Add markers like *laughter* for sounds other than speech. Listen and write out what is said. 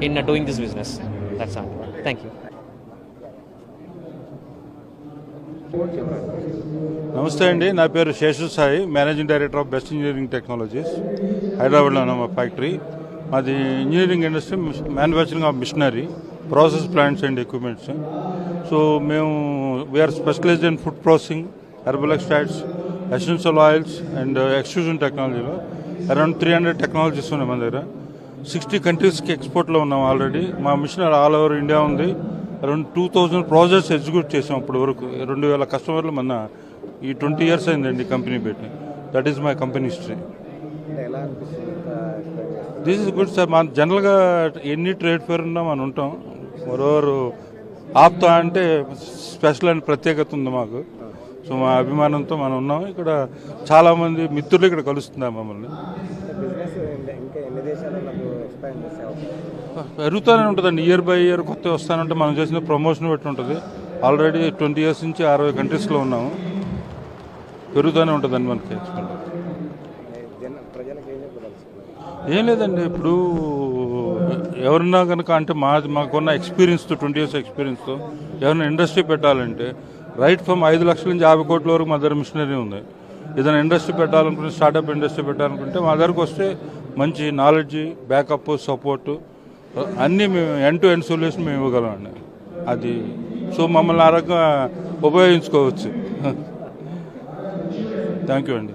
in uh, doing this business. That's all. Thank you. నమస్తే అండి నా పేరు Seshu Sai managing director of best engineering technologies హైదరాబాద్లో ఉన్న మా ఫ్యాక్టరీ మాది engineering industry manufacturing of machinery process plants and equipments so మేము we're specialized in food processing herbal extracts essential oils and extrusion టెక్నాలజీలో అరౌండ్ త్రీ హండ్రెడ్ టెక్నాలజీస్ ఉన్నాయి మన దగ్గర sixty కంట్రీస్కి ఎక్స్పోర్ట్లో ఉన్నాం ఆల్రెడీ. మా మిషన్ ఆల్ ఓవర్ ఇండియా ఉంది. Around two thousand projects execute చేసాం అప్పటి వరకు. రెండు వేల కస్టమర్లు మన ఈ ట్వంటీ ఇయర్స్ అయిందండి కంపెనీ పెట్టి. That is my company history this is good sir మన జనరల్గా ఎన్ని ట్రేడ్ ఫేర్ ఉన్నా మనం ఉంటాం. మరోవరు ఆప్తా అంటే స్పెషల్ అండ్ ప్రత్యేకత ఉంది మాకు. సో మా అభిమానంతో మనం ఉన్నాం. ఇక్కడ చాలామంది మిత్రులు ఇక్కడ కలుస్తున్నారు మమ్మల్ని. పెరుగుతూనే ఉంటుందండి. ఇయర్ బై ఇయర్ కొత్త వస్తానంటే మనం చేసిన ప్రమోషన్ బట్టి ఉంటుంది. ఆల్రెడీ ట్వంటీ ఇయర్స్ నుంచి అరవై కంట్రీస్లో ఉన్నాము. పెరుగుతూనే ఉంటుందండి మనకి ఏం ఏం లేదండి ఇప్పుడు ఎవరన్నా కనుక అంటే మా మాకున్న ఎక్స్పీరియన్స్తో ట్వంటీ ఇయర్స్ ఎక్స్పీరియన్స్తో ఎవరైనా ఇండస్ట్రీ పెట్టాలంటే రైట్ ఫ్రమ్ ఐదు లక్షల నుంచి యాభై కోట్ల వరకు మా దగ్గర మిషనరీ ఉంది. ఏదైనా ఇండస్ట్రీ పెట్టాలనుకుంటే స్టార్టప్ ఇండస్ట్రీ పెట్టాలనుకుంటే మా దగ్గరకు వస్తే మంచి నాలెడ్జ్ బ్యాకప్ సపోర్టు అన్నీ మేము ఎండ్ టు ఎండ్ సొల్యూషన్ మేము ఇవ్వగలమండి. అది సో మమ్మల్ని ఆ రకంగా ఉపయోగించుకోవచ్చు. *laughs* థ్యాంక్ యూ అండి.